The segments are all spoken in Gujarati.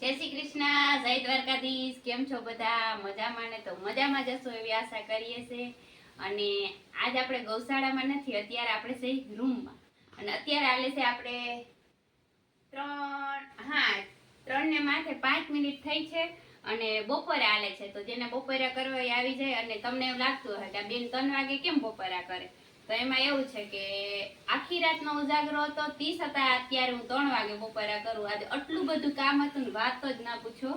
જય શ્રી કૃષ્ણ, જય દ્વારકાધીશ. કેમ છો બધા? મજામાં ને? તો મજામાં જશો એવી આશા કરીએ છે. અને આજ આપણે ગૌશાળામાં નથી, અત્યારે આપણે છે રૂમમાં. અને અત્યારે આલે છે આપણે ત્રણ, હા ત્રણ ને માથે પાંચ મિનિટ થઈ છે અને બપોરે આલે છે. તો જેને બપોરા કરવા આવી જાય અને તમને એવું લાગતું હશે કે આ બેન ત્રણ વાગે કેમ બપોરા કરે? તો એમાં એવું છે કે આખી રાતનો ઉજાગરો હતો તી છતાં અત્યારે હું ત્રણ વાગે બપોરા કરું. આજે આટલું બધું કામ હતું ને વાત જ ના પૂછો.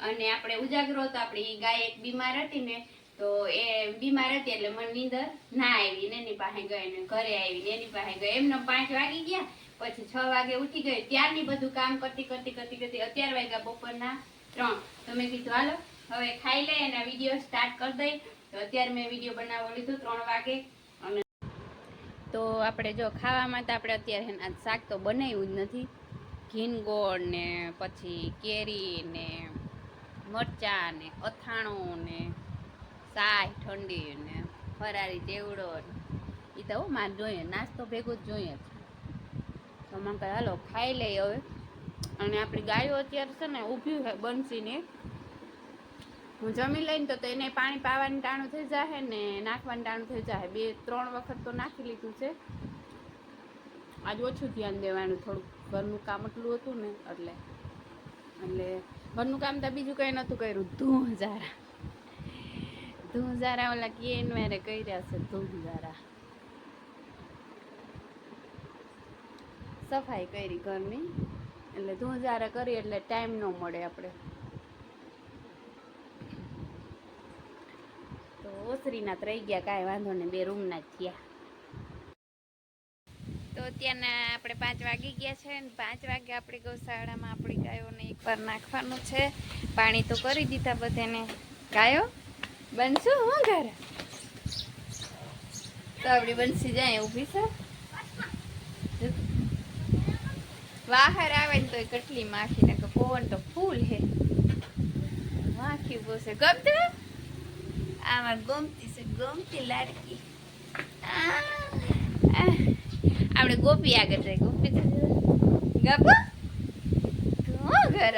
અને આપણે ઉજાગરો હતો, આપણી ગાય એક બીમાર હતી ને, તો એ બીમાર હતી એટલે મને નીંદર ના આવી ને એની પાસે ગઈ ને ઘરે આવી ને એની પાસે ગઈ. એમને પાંચ વાગી ગયા, પછી છ વાગે ઉઠી ગઈ. ત્યારની બધું કામ કરતી કરતી કરતી કરતી અત્યાર વાગ્યા બપોરના ત્રણ. તો મેં કીધું, હાલો, હવે ખાઈ લઈ અને વીડિયો સ્ટાર્ટ કરી દઈ. તો અત્યારે મેં વીડિયો બનાવો લીધું ત્રણ વાગે. તો આપણે જો ખાવામાં તો આપણે અત્યારે આજ શાક તો બનાવ્યું જ નથી. ઘીનગોળ ને પછી કેરી ને મરચાં ને અથાણું ને સાય ઠંડી ને ફરારી ચેવડો એ તો મારે જોઈએ, નાસ્તો ભેગો જ જોઈએ તો મને કહે, હાલો, ખાઈ લઈએ હવે. અને આપણી ગાયો અત્યારે છે ને ઊભી હોય, બંસીને. હું જમી લઈને તો એને પાણી પાવાનું ટાણું થઈ જાય ને નાખવાનું ટાણું થઈ જાય બે, ત્રણ વખત તો નાખી લીધું છે. આજ ઓછું ધ્યાન દેવાનું, થોડુંક ઘરનું કામ એટલું હતું ને એટલે. એટલે ઘરનું કામ તો બીજું કંઈ નહોતું કર્યું. ધૂં હજારા ધૂં હજારા ઓલા કે મેરે કર્યા છે ધૂં હજારા સફાઈ કરી ઘરની. એટલે ધૂંઝારા કરી એટલે ટાઈમ ન મળે આપણે. ઓસરીના તો રહી ગયા કાંઈ વાંધો નહીં, બે રૂમના જ થયા. તો અત્યારના આપણે પાંચ વાગી ગયા છે ને પાંચ વાગે આપણે ગૌશાળામાં આપણી ગાયોને એકવાર નાખવાનું છે. પાણી તો કરી દીધા બધાને. ગાયો, બનશું હું ઘરે? તો આપણી બનશી જાય ઊભી છે. બહાર આવે ને તો કટલી માખી ને પવન તો ફૂલ હે. માખી બોસે ગમતું? આમાં ગમતી છે ગમતી લાડકી. આપણે ગોપી આગળ જાય ગોપી ગપો ઘર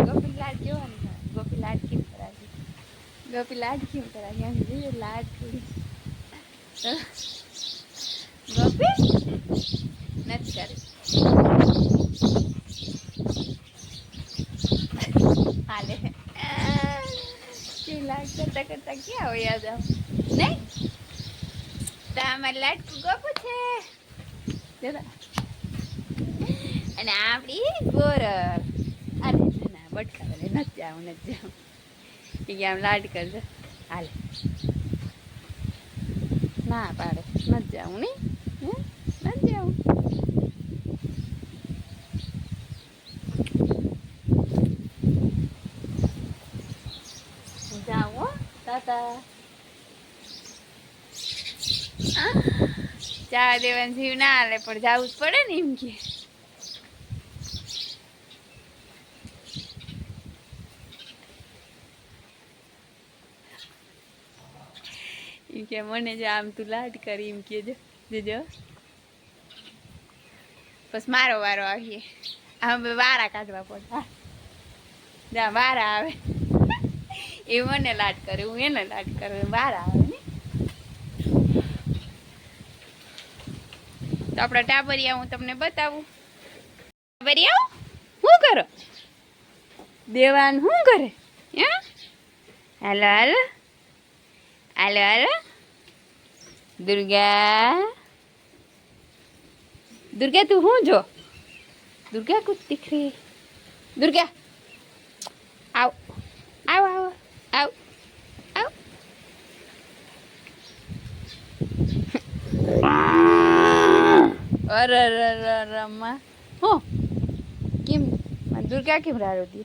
ગોપી લાડ કેવો ને ગોપી લાડ કેમ કરાવી ગોપી લાડ કેમ કરાવી એમ જોઈએ લાડ ગોપી નથી કરી હાલે કે લાડ કરતા કરતા ક્યાં હોય જાવ નહીં? તમારે લાડ ગપું છે. જરા. અને આપણી ગોરર અરે ના બટકા વાલે નથી આવું નથી આવું કે આમ લાડ કરજો. હાલે. ના પાડે. નથી જાવું, નહીં? નથી જાવું જાઉં હો તાતા ચા દેવાનું જીવ ના હાલે પણ જાવું જ પડે ને એમ કે. કે મને જો આમ તું લાડ કરી એમ કે જો, જોજો. બસ મારો વારો આવીએ. બે વારા કાઢવા પડે. જ્યાં વારા આવે. એ મને લાડ કરે, હું એને લાડ કરે, વારા આવે ને તો આપણા ટાબરિયા હું તમને બતાવું. ટાબરિયા શું કરો? દેવાન શું કરે? હે? હાલો હાલો. હાલો હાલો. દુર્ગા. દુર્ગા તું શું જો? દુર્ગા કુછ દીખ રહી દુર્ગા આવ આવ. આવ આવ આવ અરે અરે હો, કેમ? દુર્ગા કેમ રાડોતી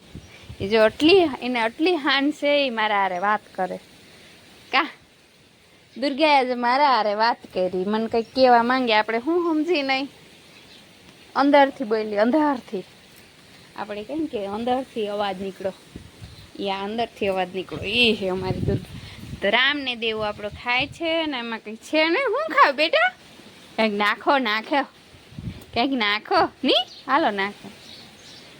એ જો આટલી, એને આટલી હાન છે, એ મારા હારે વાત કરે. કા? દુર્ગાએ આજે મારા હારે વાત કરી. મને કંઈક કહેવા માંગે, આપણે હું સમજી નહીં? અંદરથી બોલી, અંધારથી. આપણે કેમ કે અંદરથી અવાજ નીકળો. યા અંદરથી અવાજ નીકળો. એ છે અમારી દુર્ગા. તો રામને દેવું આપણો ખાય છે ને, એમાં કંઈ છે ને? શું ખાવ બેટા? કંઈક નાખો નાખ્યો ક્યાંક નાખો. ની? હાલો નાખો.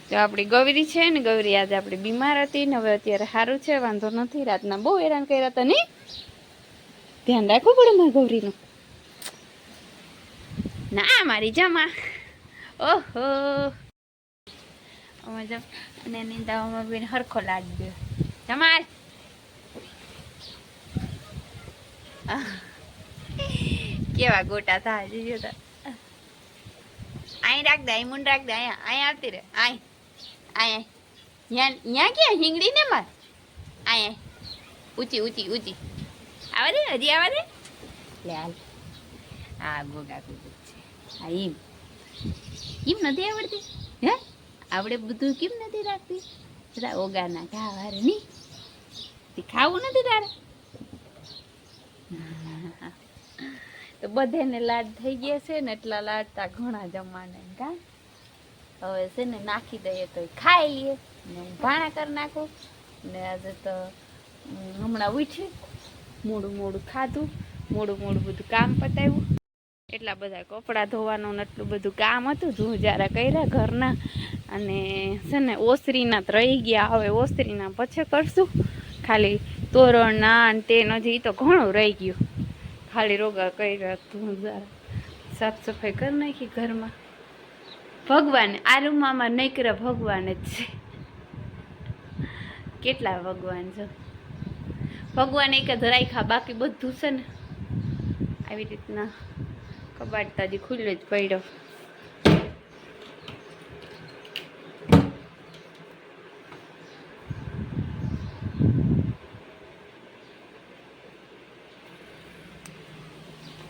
તો આપણી ગૌરી છે ને ગૌરી આજે આપણી બીમાર હતી ને હવે અત્યારે સારું છે વાંધો નથી. રાતના બહુ હેરાન કર્યા હતા નહીં ધ્યાન રાખવું પડે મારી ગૌરીનું ના મારી જમા. ઓહો. અમે જમ અને નિંદાવામાં બી હરખો લાડ ગયો. આહ, કેવા ગોટા થાય જોજો તો. અહીં રાખ દે અહીં મૂન રાખ દે અહીંયા અહીં આવતી રે અહીં અહીં અહીંયા અહીંયા ક્યાં હિંગડી ને માર? અહીંયા ઊંચી ઊંચી ઊંચી. આવે દે, હજી આવે દે? લે, હાલ. હા ગોગા ગોગા છે. હા એમ એમ નથી આવડતી? હે? આવડે બધું કેમ નથી રાખતી? બધા ઓગાના ઘા વારે નહીં ખાવું નથી તારે? તો બધાને લાડ થઈ ગયા છે ને એટલા લાડતા ઘણા જમાને કા? હવે છે ને નાખી દઈએ તો ખાઈ લઈએ. ને હું ભાણા કરી નાખું. ને આજે તો હમણાં ઉઠી મોડું મોડું ખાધું. મોડું મોડું બધું કામ પતાવ્યું. એટલા બધા કપડાં ધોવાનું ને એટલું બધું કામ હતું. ધૂજારા કર્યા ઘરના. અને છે ને ઓસરીના તો રહી ગયા. હવે ઓસરીના પછી કરશું. ખાલી તોરણના ને તે નથી તો ઘણું રહી ગયું. ખાલી રોગા કર્યા જરા સાફ સફાઈ કરી નાખી ઘરમાં. ભગવાન, આ રૂમમાં નૈકરા ભગવાન જ છે. કેટલા ભગવાન છે. ભગવાન એક જ રાખ્યા, બાકી બધું છે ને. આવી રીતના કબાટ તાજી ખુલ્લો જ પડ્યો.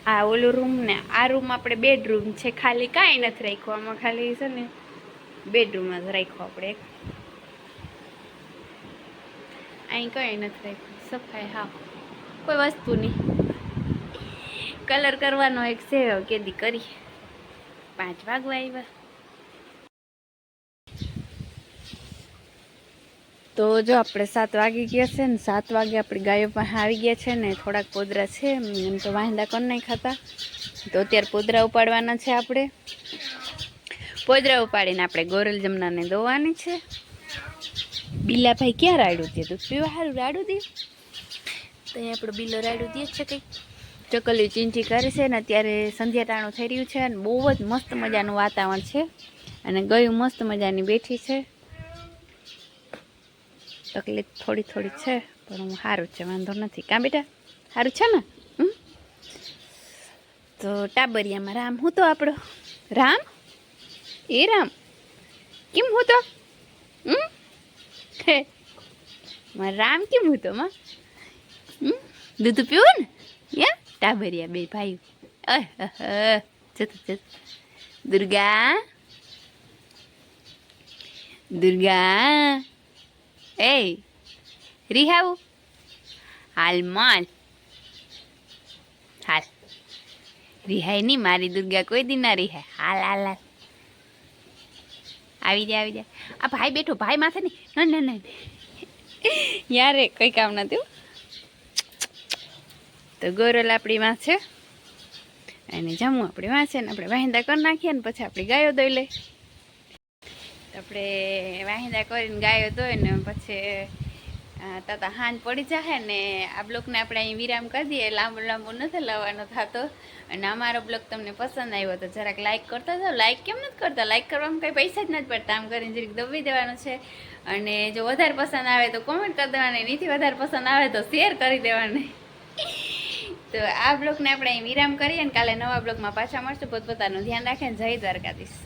આ ઓલું રૂમ ને, આ રૂમ આપણે બેડરૂમ છે. ખાલી કાંઈ નથી રાખ્યું. આમાં ખાલી છે ને બેડરૂમ જ રાખ્યું આપણે. એક અહીં કંઈ નથી રાખ્યું. સફાઈ, હા. કોઈ વસ્તુ નહીં. કલર કરવાનો એક સેવ કેદી કરી. પાંચ વાગવા આવ્યા. તો જો આપણે સાત વાગી ગયા છે ને, સાત વાગે આપણી ગાયો પાસે આવી ગયા છે ને, થોડાક પોદરા છે, એમ તો વાંદા કરી નહીં ખાતા તો અત્યારે પોદરા ઉપાડવાના છે આપણે. પોદરા ઉપાડીને આપણે ગોરલ જમનાને દોવાની છે. બિલાભાઈ ક્યાં રાડું દે? તું પીવા સારું રાડું દે? તો અહીં આપણો બિલો રાડું દે છે કંઈક. ચકલીઓ ચીંચી કરે છે ને, અત્યારે સંધ્યાટાણું થઈ રહ્યું છે અને બહુ જ મસ્ત મજાનું વાતાવરણ છે. અને ગયું મસ્ત મજાની બેઠી છે. તકલીફ થોડી થોડી છે, પણ હું સારું છે, વાંધો નથી. કાં બેટા? સારું છે ને? તો ટાબરિયામાં રામ હું તો આપણો? રામ? એ રામ? કેમ હું તો? હમ? રામ કેમ હું તો, માં? દૂધ પીવું ને? યા? ટાબરિયા બે ભાઈ. અહ. જતો જતો. દુર્ગા? દુર્ગા? એ રિહાવું હાલ માલ હાલ રિહાય નહીં મારી દુર્ગા કોઈ દી ના રિહાય હાલ હાલ હાલ આવી જાય આવી જાય આ ભાઈ બેઠો ભાઈ માથે નહીં ના ના ના યારે કઈ કામ નથી. તો ગોરલ આપણી માં છે અને જમવું આપણી માં છે ને આપણે વાહિંદા કરી નાખીએ ને પછી આપણી ગાયો દોઈ લઈ આપણે વાહિંદા કરીને ગાયો દોઈ ને પછી તાતા હાન પડી જાય ને આ બ્લોકને આપણે અહીં વિરામ કરી દઈએ. લાંબુ લાંબુ નથી લાવવાનો થતો. અને અમારો બ્લોગ તમને પસંદ આવ્યો તો જરાક લાઈક કરતા જાઓ. લાઈક કેમ નથી કરતા? લાઈક કરવામાં કંઈ પૈસા જ નથી પડતા. આમ કરીને જરીક દબાવી દેવાનું છે. અને જો વધારે પસંદ આવે તો કોમેન્ટ કરી દેવાની. નીથી વધારે પસંદ આવે તો શેર કરી દેવાની. તો આ બ્લોગને આપણે અહીં વિરામ કરીએ અને કાલે નવા બ્લોગમાં પાછા મળશું. પોતપોતાનું ધ્યાન રાખે જય દ્વારકાધીશ.